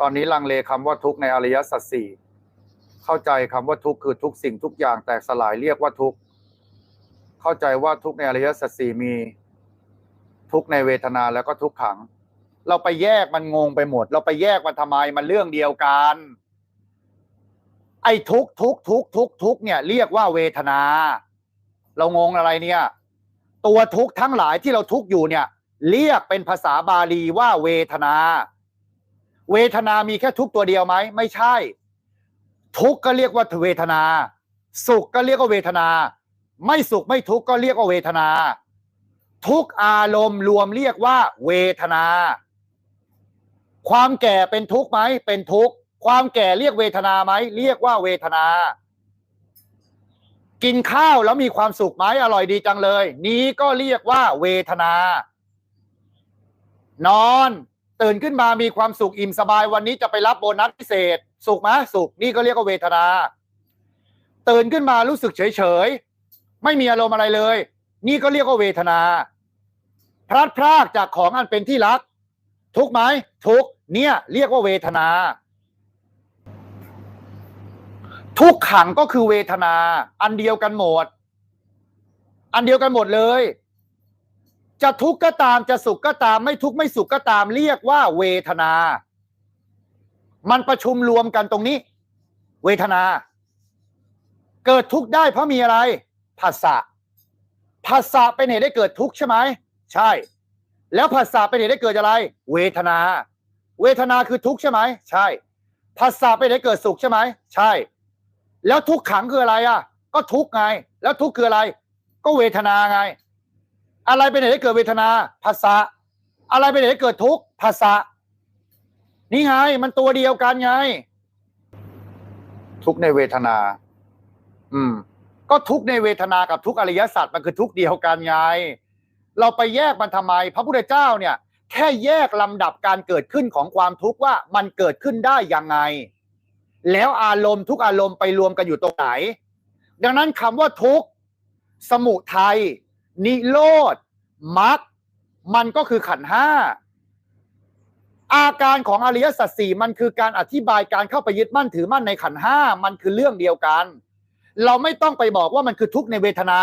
ตอนนี้ลังเลคำว่าทุกข์ในอริยสัจสี่เข้าใจคำว่าทุกข์คือทุกสิ่งทุกอย่างแตกสลายเรียกว่าทุกข์เข้าใจว่าทุกในอริยสัจสี่มี ทุกในเวทนาแล้วก็ทุกขัง เราไปแยกมันงงไปหมด เราไปแยกมันทำไมมันเรื่องเดียวกัน ไอ้ทุกทุกทุกทุกทุกเนี่ย เรียกว่าเวทนา เรางงอะไรเนี่ย ตัวทุกทั้งหลายที่เราทุกอยู่เนี่ย เรียกเป็นภาษาบาลีว่าเวทนา เวทนามีแค่ทุกตัวเดียวไหมไม่ใช่ ทุกก็เรียกว่าเวทนา สุขก็เรียกว่าเวทนา ไม่สุขไม่ทุกก็เรียกว่าเวทนา ทุกอารมณ์รวมเรียกว่า เวทนา ความแก่เป็นทุกไหมเป็นทุกความแก่เรียกเวทนาไหมเรียกว่าเวทนา กินข้าวแล้วมีความสุขไหมอร่อยดีจังเลย นี้ก็เรียกว่า เวทนา นอน ตื่นขึ้นมามีความสุขอิ่มสบายวันนี้จะไปรับโบนัสพิเศษ สุขไหมสุขนี่ก็เรียกว่าเวทนา ตื่นขึ้นมารู้สึกเฉยเฉยไม่มีอารมณ์อะไรเลย นี่ก็เรียกว่าเวทนา พลัดพรากจากของอันเป็นที่รัก ทุกไหมทุกเนี่ย เรียกว่าเวทนา ทุกขังก็คือเวทนา อันเดียวกันหมด อันเดียวกันหมดเลย จะทุกข์ก็ตามจะสุขก็ตามไม่ทุกข์ไม่สุขก็ตามเรียกว่า เวทนา มันประชุมรวมกันตรงนี้ เวทนา เกิดทุกข์ได้เพราะมีอะไรผัสสะผัสสะเป็นเหตุให้เกิดทุกข์ใช่ไหมใช่ แล้วผัสสะเป็นเหตุให้เกิดอะไร เวทนา เวทนาคือทุกข์ใช่ไหมใช่ผัสสะเป็นเหตุให้เกิดสุขใช่ไหมใช่ แล้วทุกขังคืออะไรอะ ก็ทุกข์ไง แล้วทุกข์คืออะไร ก็เวทนาไง อะไรเป็นเหตุให้เกิดเวทนาภาษาอะไรเป็นเหตุให้เกิดทุกข์ภาษานี่ไงมันตัวเดียวกันไง ทุกในเวทนา อืม ก็ทุกในเวทนากับทุกอริยสัจมันคือทุกเดียวกันไง เราไปแยกมันทำไม พระพุทธเจ้าเนี่ย แค่แยกลำดับการเกิดขึ้นของความทุกข์ว่ามันเกิดขึ้นได้ยังไง แล้วอารมณ์ทุกอารมณ์ไปรวมกันอยู่ตรงไหน ดังนั้นคำว่าทุกข์สมุทัย นิโรธมรรคมันก็คือขันห้าอาการของอริยสัจสี่มันคือการอธิบายการเข้าไปยึดมั่นถือมั่นในขันห้ามันคือเรื่องเดียวกัน เราไม่ต้องไปบอกว่ามันคือทุกในเวทนา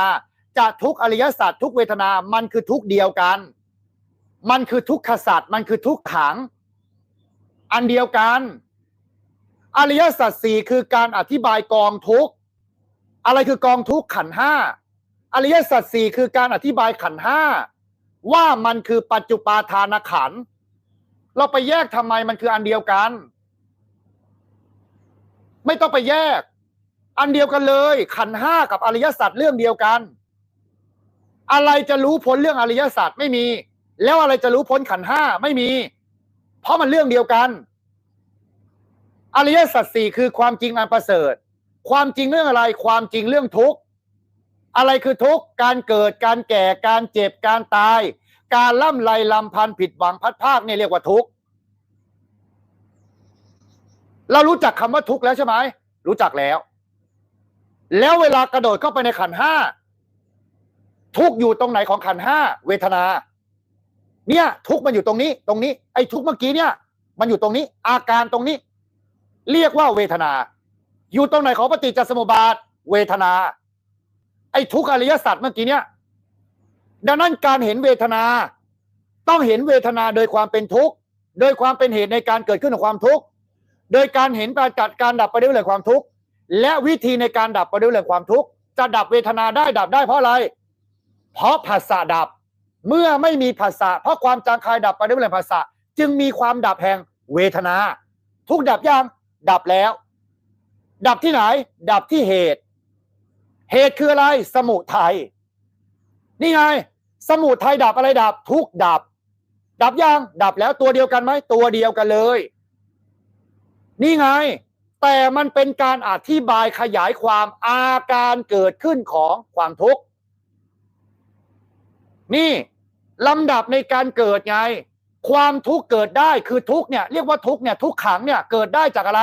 จะทุกอริยสัจทุกเวทนามันคือทุกเดียวกัน มันคือทุกขสัจมันคือทุกขัง อันเดียวกัน อริยสัจสี่คือการอธิบายกองทุกอะไรคือกองทุกขันห้า อริยสัจสี่คือการอธิบายขันห้าว่ามันคือปัจจุปาทานขัน เราไปแยกทำไมมันคืออันเดียวกัน ไม่ต้องไปแยก อันเดียวกันเลย ขันห้ากับอริยสัจเรื่องเดียวกัน อะไรจะรู้พ้นเรื่องอริยสัจไม่มี แล้วอะไรจะรู้พ้นขันห้าไม่มี เพราะมันเรื่องเดียวกัน อริยสัจสี่คือความจริงอันประเสริฐ ความจริงเรื่องอะไร ความจริงเรื่องทุกข์ อะไรคือทุกข์การเกิดการแก่การเจ็บการตาย การล่ำไรลำพันผิดหวังพัดภาคเนี่ยเรียกว่าทุกข์เรารู้จักคำว่าทุกข์แล้วใช่ไหมรู้จักแล้ว แล้วเวลากระโดดเข้าไปในขันห้าทุกข์อยู่ตรงไหนของขันห้าเวทนา เนี่ย ทุกข์มันอยู่ตรงนี้ ตรงนี้ ไอ้ทุกข์เมื่อกี้เนี่ย มันอยู่ตรงนี้ อาการตรงนี้ เรียกว่าเวทนา อยู่ตรงไหนของปฏิจจสมุปบาท เวทนา ไอ้ทุกขอริยสัจเมื่อกี้เนี่ยดังนั้นการเห็นเวทนา ต้องเห็นเวทนาโดยความเป็นทุกข์โดยความเป็นเหตุในการเกิดขึ้นของความทุกข์โดยการเห็นการกัดการดับไปด้วยเรื่องความทุกข์และวิธีในการดับไปด้วยเรื่องความทุกข์จะดับเวทนาได้ดับได้เพราะอะไร เพราะภาษาดับ เมื่อไม่มีภาษาเพราะความจางคายดับไปด้วยเรื่องภาษาจึงมีความดับแห่งเวทนา ทุกดับยังดับแล้ว ดับที่ไหน ดับที่เหตุ เหตุคืออะไร สมุทัยนี่ไง สมุทัยดับอะไรดับ ทุกดับ ดับยังดับแล้วตัวเดียวกันไหมตัวเดียวกันเลย นี่ไง แต่มันเป็นการอธิบายขยายความอาการเกิดขึ้นของความทุกข์นี่ลำดับในการเกิดไง ความทุกข์เกิดได้คือทุกข์เนี่ยเรียกว่าทุกข์เนี่ยทุกขังเนี่ยเกิดได้จากอะไร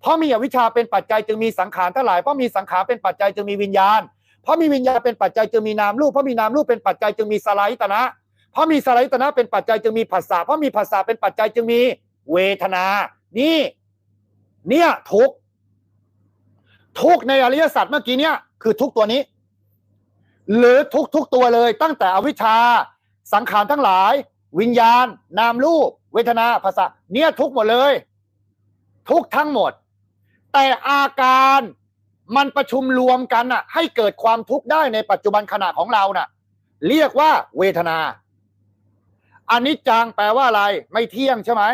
เพราะมีอวิชชาเป็นปัจจัยจึงมีสังขารทั้งหลายเพราะมีสังขารเป็นปัจจัยจึงมีวิญญาณ เพราะมีวิญญาณเป็นปัจจัยจึงมีนามรูปเพราะมีนามรูปเป็นปัจจัยจึงมีสลายตนะ เพราะมีสลายตนะเป็นปัจจัยจึงมีภาษาเพราะมีภาษาเป็นปัจจัยจึงมีเวทนา นี่ เนี่ยทุกทุกในอริยสัจเมื่อกี้เนี่ยคือทุกตัวนี้ หรือทุกทุกตัวเลยตั้งแต่อวิชชาสังขารทั้งหลาย วิญญาณ นามรูป เวทนาภาษา เนี่ยทุกหมดเลย ทุกทั้งหมด แต่อาการมันประชุมรวมกันน่ะ ให้เกิดความทุกข์ได้ในปัจจุบันขณะของเราน่ะ เรียกว่าเวทนาอันนี้จังแปลว่าอะไร ไม่เที่ยงใช่ไหม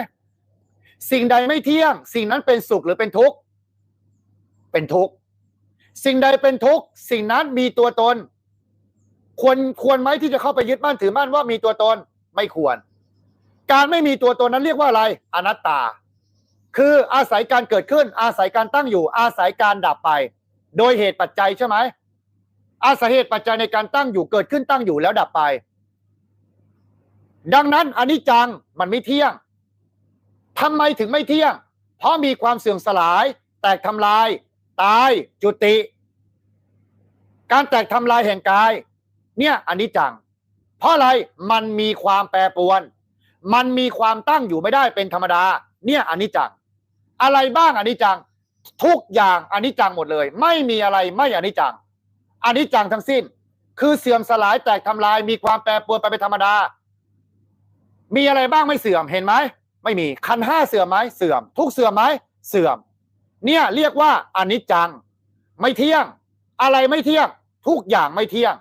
สิ่งใดไม่เที่ยง สิ่งนั้นเป็นสุขหรือเป็นทุกข์เป็นทุกข์สิ่งใดเป็นทุกข์สิ่งนั้นมีตัวตน ควรควรไหมที่จะเข้าไปยึดมั่นถือมั่นว่ามีตัวตน ไม่ควร การไม่มีตัวตนนั้นเรียกว่าอะไร อนัตตา คืออาศัยการเกิดขึ้น อาศัยการตั้งอยู่ อาศัยการดับไป โดยเหตุปัจจัยใช่ไหมอาศัยเหตุปัจจัยในการตั้งอยู่เกิดขึ้นตั้งอยู่แล้วดับไป ดังนั้นอนิจจังมันไม่เที่ยงทำไมถึงไม่เที่ยง เพราะมีความเสื่อมสลาย แตกทำลาย ตายจุติ การแตกทำลายแห่งกาย เนี่ยอนิจจัง เพราะอะไรมันมีความแปรปรวน มันมีความตั้งอยู่ไม่ได้เป็นธรรมดา เนี่ยอันิจจัง อะไรบ้างอันิจจัง ทุกอย่างอันิจจังหมดเลย ไม่มีอะไรไม่อันิจจังอันิจจังทั้งสิ้น คือเสื่อมสลายแตกทำลายมีความแปรปรวนไปเป็นธรรมดา มีอะไรบ้างไม่เสื่อมเห็นไหมไม่มีคันห้าเสื่อมไหมเสื่อม ทุกเสื่อมไหมเสื่อม เนี่ยเรียกว่าอันิจจัง ไม่เที่ยง อะไรไม่เที่ยง ทุกอย่างไม่เที่ยง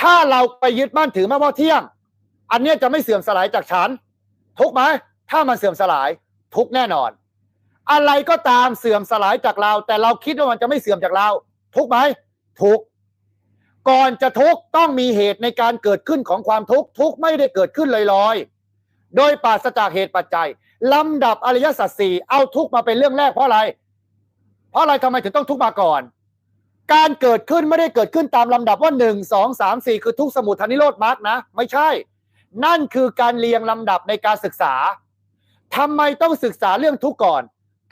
ถ้าเราไปยึดมั่นถือมั่นว่าเที่ยง อันนี้จะไม่เสื่อมสลายจากฉัน ทุกไหมถ้ามันเสื่อมสลายทุกแน่นอน อะไรก็ตามเสื่อมสลายจากเรา แต่เราคิดว่ามันจะไม่เสื่อมจากเรา ทุกไหมทุกก่อนจะทุกต้องมีเหตุในการเกิดขึ้นของความทุกข์ทุกไม่ได้เกิดขึ้นลอยๆ โดยปราศจากเหตุปัจจัยลำดับอริยสัจสี่เอาทุกมาเป็นเรื่องแรกเพราะอะไร เพราะอะไรทำไมถึงต้องทุกมาก่อน การเกิดขึ้นไม่ได้เกิดขึ้นตามลำดับว่าหนึ่งสองสามสี่คือทุกข์สมุทัยนิโรธมรรคนะ ไม่ใช่ นั่นคือการเรียงลำดับในการศึกษาทำไมต้องศึกษาเรื่องทุกข์ก่อน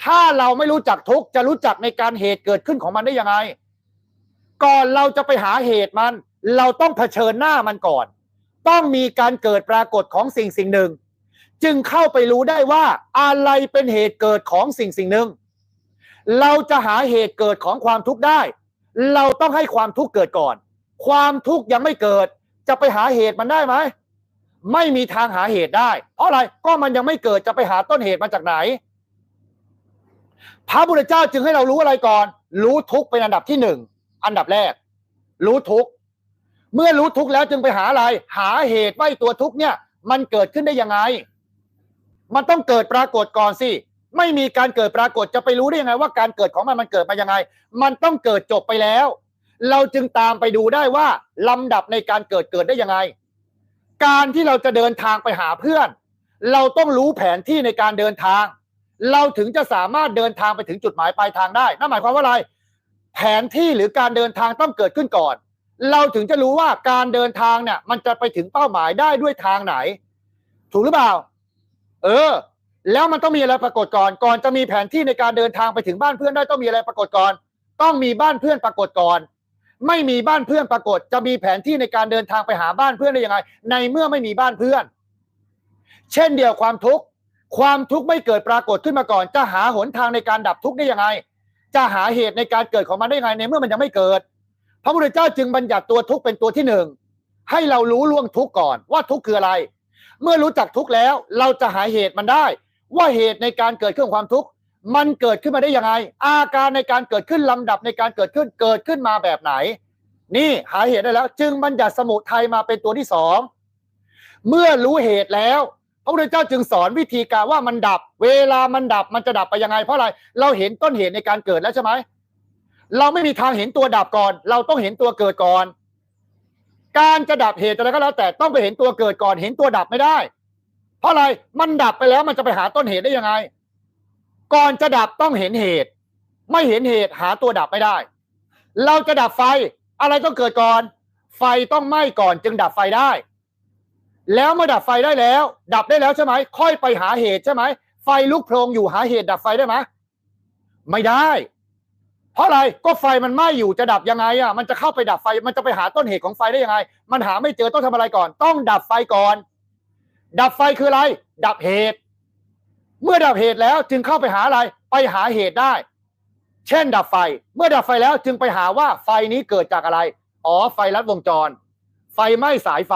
ถ้าเราไม่รู้จักทุกข์จะรู้จักในการเหตุเกิดขึ้นของมันได้ยังไง ก่อนเราจะไปหาเหตุมัน เราต้องเผชิญหน้ามันก่อน ต้องมีการเกิดปรากฏของสิ่งสิ่งหนึ่ง จึงเข้าไปรู้ได้ว่าอะไรเป็นเหตุเกิดของสิ่งสิ่งหนึ่ง เราจะหาเหตุเกิดของความทุกข์ได้ เราต้องให้ความทุกข์เกิดก่อน ความทุกข์ยังไม่เกิด จะไปหาเหตุมันได้ไหมไม่มีทางหาเหตุได้ เพราะอะไรก็มันยังไม่เกิดจะไปหาต้นเหตุมาจากไหน พระพุทธเจ้าจึงให้เรารู้อะไรก่อน รู้ทุกข์เป็นอันดับที่หนึ่งอันดับแรก รู้ทุกข์เมื่อรู้ทุกข์แล้วจึงไปหาอะไร หาเหตุว่าตัวทุกข์เนี่ย มันเกิดขึ้นได้ยังไง มันต้องเกิดปรากฏก่อนสิ ไม่มีการเกิดปรากฏจะไปรู้ได้ยังไง ว่าการเกิดของมันมันเกิดมายังไง มันต้องเกิดจบไปแล้ว เราจึงตามไปดูได้ว่าลำดับในการเกิดเกิดได้ยังไง การที่เราจะเดินทางไปหาเพื่อน เราต้องรู้แผนที่ในการเดินทาง เราถึงจะสามารถเดินทางไปถึงจุดหมายปลายทางได้นั่นหมายความว่าอะไร แผนที่หรือการเดินทางต้องเกิดขึ้นก่อน เราถึงจะรู้ว่าการเดินทางเนี่ยมันจะไปถึงเป้าหมายได้ด้วยทางไหน ถูกหรือเปล่า เออ แล้วมันต้องมีอะไรปรากฏก่อน ก่อนจะมีแผนที่ในการเดินทางไปถึงบ้านเพื่อนได้ต้องมีอะไรปรากฏก่อน ต้องมีบ้านเพื่อนปรากฏก่อน ไม่มีบ้านเพื่อนปรากฏ จะมีแผนที่ในการเดินทางไปหาบ้านเพื่อนได้ยังไง ในเมื่อไม่มีบ้านเพื่อน เช่นเดียวความทุกข์ ความทุกข์ไม่เกิดปรากฏขึ้นมาก่อน จะหาหนทางในการดับทุกข์ได้ยังไง จะหาเหตุในการเกิดของมันได้ยังไง ในเมื่อมันยังไม่เกิด พระพุทธเจ้าจึงบัญญัติตัวทุกข์เป็นตัวที่หนึ่งให้เรารู้ล่วงทุกข์ก่อนว่าทุกข์คืออะไร เมื่อรู้จักทุกข์แล้ว เราจะหาเหตุมันได้ ว่าเหตุในการเกิดขึ้นของความทุกข์มันเกิดขึ้นมาได้ยังไง อาการในการเกิดขึ้นลำดับในการเกิดขึ้นเกิดขึ้นมาแบบไหน นี่หาเหตุได้แล้ว จึงบัญญัติสมุทัยมาเป็นตัวที่สองเมื่อรู้เหตุแล้ว พระพุทธเจ้าจึงสอนวิธีการว่ามันดับ เวลามันดับมันจะดับไปยังไง เพราะอะไรเราเห็นต้นเหตุในการเกิดแล้วใช่ไหมเราไม่มีทางเห็นตัวดับก่อน เราต้องเห็นตัวเกิดก่อน การจะดับเหตุอะไรก็แล้วแต่ต้องไปเห็นตัวเกิดก่อน เห็นตัวดับไม่ได้ เพราะอะไรมันดับไปแล้วมันจะไปหาต้นเหตุได้ยังไง ก่อนจะดับต้องเห็นเหตุ ไม่เห็นเหตุหาตัวดับไม่ได้ เราจะดับไฟอะไรต้องเกิดก่อน ไฟต้องไหม้ก่อนจึงดับไฟได้ แล้วเมื่อดับไฟได้แล้ว ดับได้แล้วใช่ไหมค่อยไปหาเหตุใช่ไหมไฟลุกโพลงอยู่หาเหตุดับไฟได้ไหมไม่ได้ เพราะอะไรก็ไฟมันไหม้อยู่จะดับยังไงอะมันจะเข้าไปดับไฟมันจะไปหาต้นเหตุของไฟได้ยังไง มันหาไม่เจอต้องทำอะไรก่อน ต้องดับไฟก่อน ดับไฟคืออะไร ดับเหตุ เมื่อดับเหตุแล้วจึงเข้าไปหาอะไร ไปหาเหตุได้ เช่น ดับไฟ เมื่อดับไฟแล้วจึงไปหาว่าไฟนี้เกิดจากอะไร อ๋อ ไฟลัดวงจร ไฟไหม้สายไฟ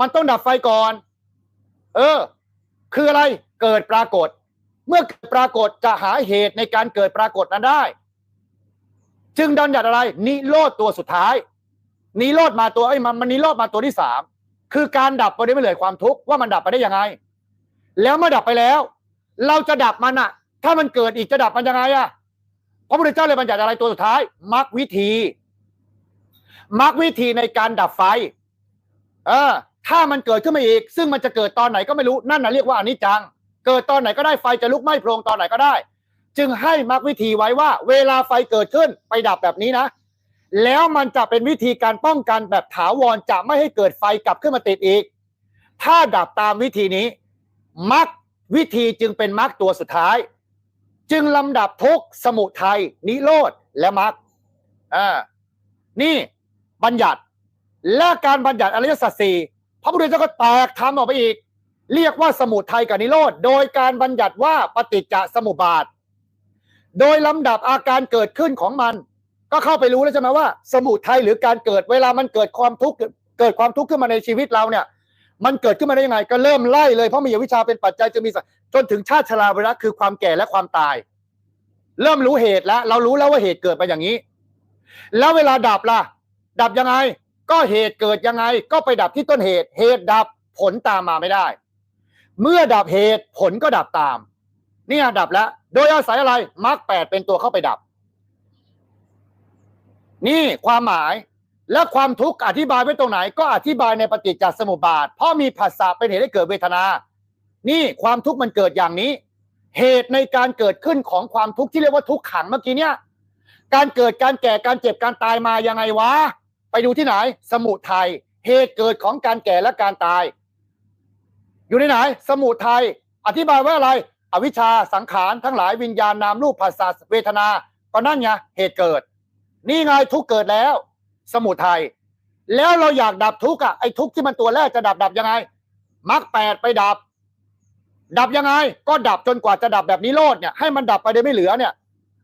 มันต้องดับไฟก่อน เออ คืออะไร เกิดปรากฏ เมื่อเกิดปรากฏจะหาเหตุในการเกิดปรากฏนั้นได้ จึงดันหยัดอะไร นิโรธตัวสุดท้าย นิโรธมาตัวไอ้ยมันมันนิโรธมาตัวที่สาม คือการดับไปได้ไม่เหลือความทุกข์ว่ามันดับไปได้ยังไง แล้วเมื่อดับไปแล้ว เราจะดับมันอะถ้ามันเกิดอีกจะดับมันยังไงอะพระพุทธเจ้าเลยบัญญัติอะไรตัวสุดท้ายมรรควิธีมรรควิธีในการดับไฟ เออ ถ้ามันเกิดขึ้นมาอีก ซึ่งมันจะเกิดตอนไหนก็ไม่รู้นั่นนะเรียกว่าอนิจจัง เกิดตอนไหนก็ได้ไฟจะลุกไหม้โพรงตอนไหนก็ได้ จึงให้มรรควิธีไว้ว่า เวลาไฟเกิดขึ้นไปดับแบบนี้นะ แล้วมันจะเป็นวิธีการป้องกันแบบถาวรจะไม่ให้เกิดไฟกลับขึ้นมาติดอีก ถ้าดับตามวิธีนี้มรรควิธีจึงเป็นมรรคตัวสุดท้าย จึงลำดับทุกสมุทัยนิโรธและมรรคอ่านี่บัญญัติและการบัญญัติอริยสัจสี่พระพุทธเจ้าก็แตกทำออกไปอีก เรียกว่าสมุทัยกับนิโรธโดยการบัญญัติว่าปฏิจจสมุปบาท โดยลำดับอาการเกิดขึ้นของมัน ก็เข้าไปรู้แล้วใช่ไหมว่า สมุทัยหรือการเกิดเวลามันเกิดความทุกข์เกิดความทุกข์ขึ้นมาในชีวิตเราเนี่ย มันเกิดขึ้นมาได้ยังไง ก็เริ่มไล่เลยเพราะมีวิชาเป็นปัจจัยจะมีสัจนถึงชาติชราเวลาคือความแก่และความตาย เริ่มรู้เหตุแล้ว เรารู้แล้วว่าเหตุเกิดมาอย่างนี้ แล้วเวลาดับล่ะ ดับยังไง ก็เหตุเกิดยังไง ก็ไปดับที่ต้นเหตุ เหตุดับผลตามมาไม่ได้ เมื่อดับเหตุผลก็ดับตาม เนี่ยดับแล้ว โดยอาศัยอะไรมรรคแปดเป็นตัวเข้าไปดับ นี่ความหมายและความทุกข์อธิบายไว้ตรงไหน ก็อธิบายในปฏิจจสมุปบาท เพราะมีผัสสะเป็นเหตุให้เกิดเวทนา นี่ความทุกข์มันเกิดอย่างนี้ เหตุในการเกิดขึ้นของความทุกข์ที่เรียกว่าทุกข์ขังเมื่อกี้เนี่ยการเกิดการแก่การเจ็บการตายมายังไงวะ ไปดูที่ไหน สมุทัยเหตุเกิดของการแก่และการตาย อยู่ในไหน สมุทัยอธิบายว่าอะไร อวิชชาสังขารทั้งหลายวิญญาณนามรูปภาษาเวทนา ก็นั่นไงเหตุเกิด นี่ไงทุกเกิดแล้ว สมุทัยแล้วเราอยากดับทุกข์อะไอ้ทุกข์ที่มันตัวแรกจะดับดับยังไงมรรคแปดไปดับ ดับยังไง ก็ดับจนกว่าจะดับแบบนิโรธเนี่ยให้มันดับไปโดยไม่เหลือเนี่ย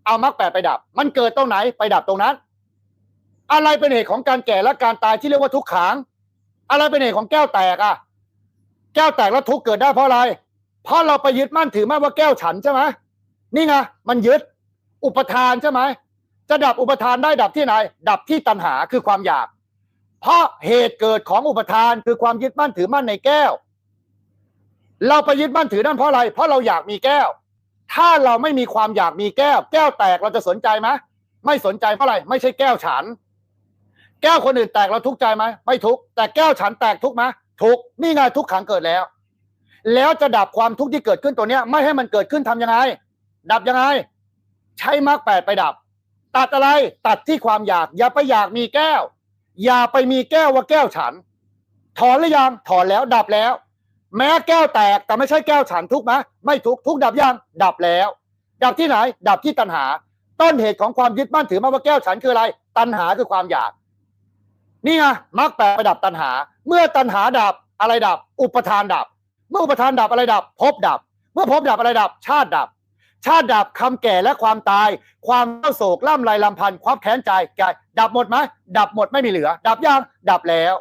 เอามรรคแปดไปดับ มันเกิดตรงไหนไปดับตรงนั้น อะไรเป็นเหตุของการแก่และการตายที่เรียกว่าทุกขัง อะไรเป็นเหตุของแก้วแตกอะแก้วแตกแล้วทุกเกิดได้เพราะอะไร เพราะเราไปยึดมั่นถือมั่นว่าแก้วฉันใช่ไหมนี่ไงมันยึด อุปทานใช่ไหม จะดับอุปทานได้ดับที่ไหน ดับที่ตัณหาคือความอยาก เพราะเหตุเกิดของอุปทานคือความยึดมั่นถือมั่นในแก้ว เราไปยึดมั่นถือนั่นเพราะอะไร เพราะเราอยากมีแก้ว ถ้าเราไม่มีความอยากมีแก้ว แก้วแตกเราจะสนใจไหมไม่สนใจเพราะอะไร ไม่ใช่แก้วฉัน แก้วคนอื่นแตกเราทุกข์ใจไหมไม่ทุกข์แต่แก้วฉันแตกทุกข์ไหมทุกข์นี่ไงทุกขังเกิดแล้ว แล้วจะดับความทุกข์ที่เกิดขึ้นตัวเนี้ย ไม่ให้มันเกิดขึ้นทำยังไง ดับยังไง ใช้มรรคแปดไปดับ ตัดอะไร ตัดที่ความอยาก อย่าไปอยากมีแก้ว อย่าไปมีแก้วว่าแก้วฉัน ถอนหรือยังถอนแล้วดับแล้ว แม้แก้วแตกแต่ไม่ใช่แก้วฉันทุกไหมไม่ทุกทุกดับยังดับแล้ว ดับที่ไหน ดับที่ตัณหา ต้นเหตุของความยึดมั่นถือมั่นว่าแก้วฉันคืออะไร ตัณหาคือความอยาก นี่ไงมรรคแปดไปดับตัณหา เมื่อตัณหาดับอะไรดับ อุปทานดับ เมื่ออุปทานดับอะไรดับ ภพดับ เมื่อภพดับอะไรดับ ชาติดับ ชาติดับคำแก่และความตาย ความเศร้าโศกล่ำไรลำพันธ์ความแค้นใจแก่ดับหมดไหมดับหมดไม่มีเหลือ ดับยังดับแล้ว